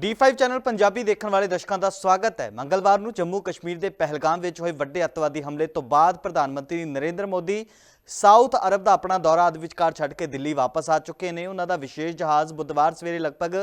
D5 channel Punjabi ਦੇਖਣ ਵਾਲੇ ਦਰਸ਼ਕਾਂ ਦਾ ਸਵਾਗਤ ਹੈ। ਮੰਗਲਵਾਰ ਨੂੰ ਜੰਮੂ ਕਸ਼ਮੀਰ ਦੇ ਪਹਿਲਗਾਮ ਵਿੱਚ ਹੋਏ ਵੱਡੇ ਅੱਤਵਾਦੀ ਹਮਲੇ ਤੋਂ ਬਾਅਦ ਪ੍ਰਧਾਨ ਮੰਤਰੀ ਨਰਿੰਦਰ ਮੋਦੀ ਸਾਊਥ ਅਰਬ ਦਾ ਆਪਣਾ ਦੌਰਾ ਅਧ ਵਿਚਕਾਰ ਛੱਡ ਕੇ ਦਿੱਲੀ ਵਾਪਸ ਆ ਚੁੱਕੇ ਨੇ। ਉਹਨਾਂ ਦਾ ਵਿਸ਼ੇਸ਼ ਜਹਾਜ਼ ਬੁੱਧਵਾਰ ਸਵੇਰੇ ਲਗਭਗ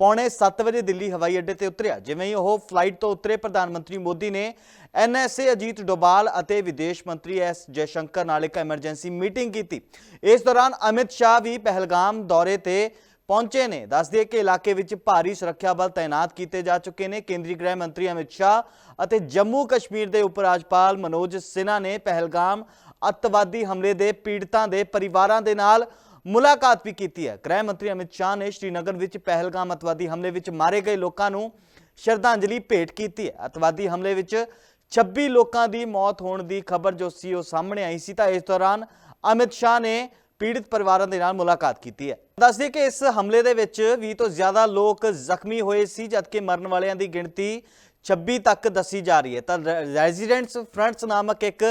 ਪੌਣੇ 7 ਵਜੇ ਦਿੱਲੀ ਹਵਾਈ ਅੱਡੇ ਤੇ ਉਤਰਿਆ, ਜਿਵੇਂ ਹੀ ਉਹ ਫਲਾਈਟ ਤੋਂ ਉਤਰੇ। ਪ੍ਰਧਾਨ ਮੰਤਰੀ ਮੋਦੀ ਨੇ ਐਨਐਸਏ ਅਜੀਤ ਡੋਬਾਲ ਅਤੇ ਵਿਦੇਸ਼ ਮੰਤਰੀ ਐਸ ਜੈਸ਼ੰਕਰ ਨਾਲ ਇੱਕ ਐਮਰਜੈਂਸੀ ਮੀਟਿੰਗ ਕੀਤੀ। ਇਸ ਦੌਰਾਨ ਅਮਿਤ ਸ਼ਾਹ ਵੀ ਪਹਿਲਗਾਮ ਦੌਰੇ ਤੇ ਪਹੁੰਚੇ ਨੇ। ਦੱਸ ਦਈਏ ਕਿ ਇਲਾਕੇ ਵਿੱਚ ਭਾਰੀ ਸੁਰੱਖਿਆ ਬਲ ਤਾਇਨਾਤ ਕੀਤੇ ਜਾ ਚੁੱਕੇ ਨੇ। ਕੇਂਦਰੀ ਗ੍ਰਹਿ ਮੰਤਰੀ ਅਮਿਤ ਸ਼ਾਹ ਅਤੇ ਜੰਮੂ ਕਸ਼ਮੀਰ ਦੇ ਉਪ ਰਾਜਪਾਲ ਮਨੋਜ ਸਿਨਹਾ ਨੇ ਪਹਿਲਗਾਮ ਅੱਤਵਾਦੀ ਹਮਲੇ ਦੇ ਪੀੜਤਾਂ ਦੇ ਪਰਿਵਾਰਾਂ ਦੇ ਨਾਲ ਮੁਲਾਕਾਤ ਵੀ ਕੀਤੀ ਹੈ। ਗ੍ਰਹਿ ਮੰਤਰੀ ਅਮਿਤ ਸ਼ਾਹ ਨੇ ਸ਼੍ਰੀਨਗਰ ਵਿੱਚ ਪਹਿਲਗਾਮ ਅੱਤਵਾਦੀ ਹਮਲੇ ਵਿੱਚ ਮਾਰੇ ਗਏ ਲੋਕਾਂ ਨੂੰ ਸ਼ਰਧਾਂਜਲੀ ਭੇਟ ਕੀਤੀ ਹੈ। ਅੱਤਵਾਦੀ ਹਮਲੇ ਵਿੱਚ 26 ਲੋਕਾਂ ਦੀ ਮੌਤ ਹੋਣ ਦੀ ਖਬਰ ਜੋ ਸੀ ਉਹ ਸਾਹਮਣੇ ਆਈ ਸੀ ਤਾਂ ਇਸ ਦੌਰਾਨ ਅਮਿਤ ਸ਼ਾਹ ਨੇ ਪੀੜਤ ਪਰਿਵਾਰਾਂ ਦੇ ਨਾਲ ਮੁਲਾਕਾਤ ਕੀਤੀ ਹੈ। ਦੱਸਦੇ ਕਿ ਇਸ ਹਮਲੇ ਦੇ ਵਿੱਚ 20 ਤੋਂ ਜ਼ਿਆਦਾ ਲੋਕ ਜ਼ਖਮੀ ਹੋਏ ਸੀ, ਜਦਕਿ ਮਰਨ ਵਾਲਿਆਂ ਦੀ ਗਿਣਤੀ 26 ਤੱਕ ਦੱਸੀ ਜਾ ਰਹੀ ਹੈ। ਤਾਂ ਰੈਜ਼ੀਡੈਂਟਸ ਫਰੰਟਸ ਨਾਮਕ ਇੱਕ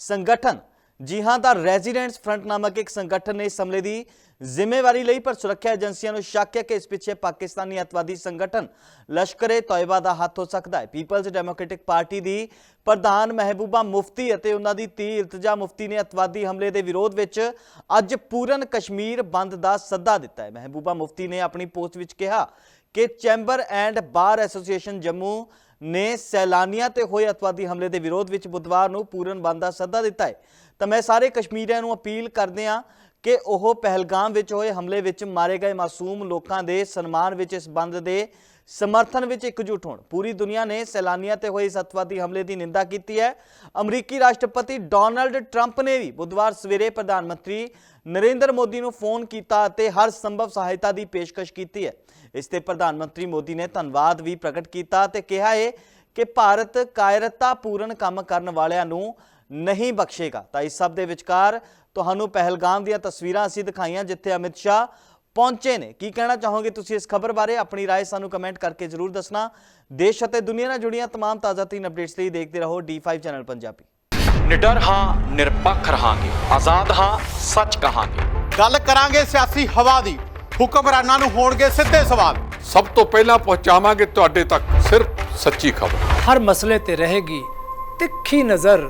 ਸੰਗਠਨ ਜੀ ਹਾਂ, ਤਾਂ ਰੈਜ਼ੀਡੈਂਟਸ ਫਰੰਟ ਨਾਮਕ ਇੱਕ ਸੰਗਠਨ ਨੇ ਇਸ ਹਮਲੇ ਦੀ ਜ਼ਿੰਮੇਵਾਰੀ ਲਈ, ਪਰ ਸੁਰੱਖਿਆ ਏਜੰਸੀਆਂ ਨੂੰ ਸ਼ੱਕ ਹੈ ਕਿ ਇਸ ਪਿੱਛੇ ਪਾਕਿਸਤਾਨੀ ਅਤਵਾਦੀ ਸੰਗਠਨ ਲਸ਼ਕਰੇ ਤੋਇਬਾ ਦਾ ਹੱਥ ਹੋ ਸਕਦਾ ਹੈ। ਪੀਪਲਜ਼ ਡੈਮੋਕ੍ਰੈਟਿਕ ਪਾਰਟੀ ਦੀ ਪ੍ਰਧਾਨ ਮਹਿਬੂਬਾ ਮੁਫਤੀ ਅਤੇ ਉਹਨਾਂ ਦੀ ਧੀ ਇਰਤਜਾ ਮੁਫਤੀ ਨੇ ਅਤਵਾਦੀ ਹਮਲੇ ਦੇ ਵਿਰੋਧ ਵਿੱਚ ਅੱਜ ਪੂਰਨ ਕਸ਼ਮੀਰ ਬੰਦ ਦਾ ਸੱਦਾ ਦਿੱਤਾ ਹੈ। ਮਹਿਬੂਬਾ ਮੁਫਤੀ ਨੇ ਆਪਣੀ ਪੋਸਟ ਵਿੱਚ ਕਿਹਾ ਕਿ chamber and bar association Jammu ਨੇ ਸੈਲਾਨੀਆਂ ਤੇ ਹੋਏ ਅਤਵਾਦੀ ਹਮਲੇ ਦੇ ਵਿਰੋਧ ਵਿੱਚ ਬੁੱਧਵਾਰ ਨੂੰ ਪੂਰਨ ਬੰਦ ਦਾ ਸੱਦਾ ਦਿੱਤਾ ਹੈ। ਤਾਂ ਮੈਂ ਸਾਰੇ ਕਸ਼ਮੀਰੀਆਂ ਨੂੰ ਅਪੀਲ ਕਰਦੇ ਹਾਂ ਕਿ ਉਹ ਪਹਿਲਗਾਮ ਵਿੱਚ ਹੋਏ ਹਮਲੇ ਵਿੱਚ ਮਾਰੇ ਗਏ ਮਾਸੂਮ ਲੋਕਾਂ ਦੇ ਸਨਮਾਨ ਵਿੱਚ ਇਸ ਬੰਦ ਦੇ ਸਮਰਥਨ ਵਿੱਚ ਇਕਜੁੱਟ ਹੋਣ। ਪੂਰੀ ਦੁਨੀਆ ਨੇ ਸੈਲਾਨੀਆਂ ਤੇ ਹੋਏ ਇਸ ਅਤਵਾਦੀ ਹਮਲੇ ਦੀ ਨਿੰਦਾ ਕੀਤੀ ਹੈ। ਅਮਰੀਕੀ ਰਾਸ਼ਟਰਪਤੀ ਡੋਨਲਡ ਟਰੰਪ ਨੇ ਵੀ ਬੁੱਧਵਾਰ ਸਵੇਰੇ ਪ੍ਰਧਾਨ ਮੰਤਰੀ ਨਰਿੰਦਰ ਮੋਦੀ ਨੂੰ ਫੋਨ ਕੀਤਾ ਅਤੇ ਹਰ ਸੰਭਵ ਸਹਾਇਤਾ ਦੀ ਪੇਸ਼ਕਸ਼ ਕੀਤੀ ਹੈ। ਇਸ ਤੇ ਪ੍ਰਧਾਨ ਮੰਤਰੀ ਮੋਦੀ ਨੇ ਧੰਨਵਾਦ ਵੀ ਪ੍ਰਗਟ ਕੀਤਾ ਤੇ ਕਿਹਾ ਹੈ ਕਿ ਭਾਰਤ ਕਾਇਰਤਾ ਪੂਰਨ ਕੰਮ ਕਰਨ ਵਾਲਿਆਂ ਨੂੰ ਨਹੀਂ ਬਖਸ਼ੇਗਾ ਤਾਂ ਇਸ ਸਭ ਦੇ ਵਿਚਕਾਰ ਤੁਹਾਨੂੰ ਪਹਿਲਗਾਮ ਦੀਆਂ ਤਸਵੀਰਾਂ ਅਸੀਂ ਦਿਖਾਈਆਂ ਜਿੱਥੇ ਅਮਿਤ ਸ਼ਾਹ ਪਹੁੰਚੇ ਨੇ ਕੀ ਕਹਿਣਾ ਚਾਹੋਗੇ ਤੁਸੀਂ ਇਸ ਖਬਰ ਬਾਰੇ ਆਪਣੀ رائے ਸਾਨੂੰ ਕਮੈਂਟ ਕਰਕੇ ਜ਼ਰੂਰ ਦੱਸਣਾ ਦੇਸ਼ ਅਤੇ ਦੁਨੀਆ ਨਾਲ ਜੁੜੀਆਂ ਤਮਾਮ ਤਾਜ਼ਾ ਤਰੀਨ ਅਪਡੇਟਸ ਲਈ ਦੇਖਦੇ ਰਹੋ D5 ਚੈਨਲ ਪੰਜਾਬੀ ਨਿਡਰ ਹਾਂ ਨਿਰਪੱਖ ਰਹਾਂਗੇ ਆਜ਼ਾਦ ਹਾਂ ਸੱਚ ਕਹਾਂਗੇ ਗੱਲ ਕਰਾਂਗੇ ਸਿਆਸੀ ਹਵਾ ਦੀ ਹੁਕਮਰਾਨਾਂ ਨੂੰ ਹੋਣਗੇ ਸਿੱਧੇ ਸਵਾਲ ਸਭ ਤੋਂ ਪਹਿਲਾਂ ਪਹੁੰਚਾਵਾਂਗੇ ਤੁਹਾਡੇ ਤੱਕ ਸਿਰਫ ਸੱਚੀ ਖਬਰ ਹਰ ਮਸਲੇ ਤੇ ਰਹੇਗੀ ਤਿੱਖੀ ਨਜ਼ਰ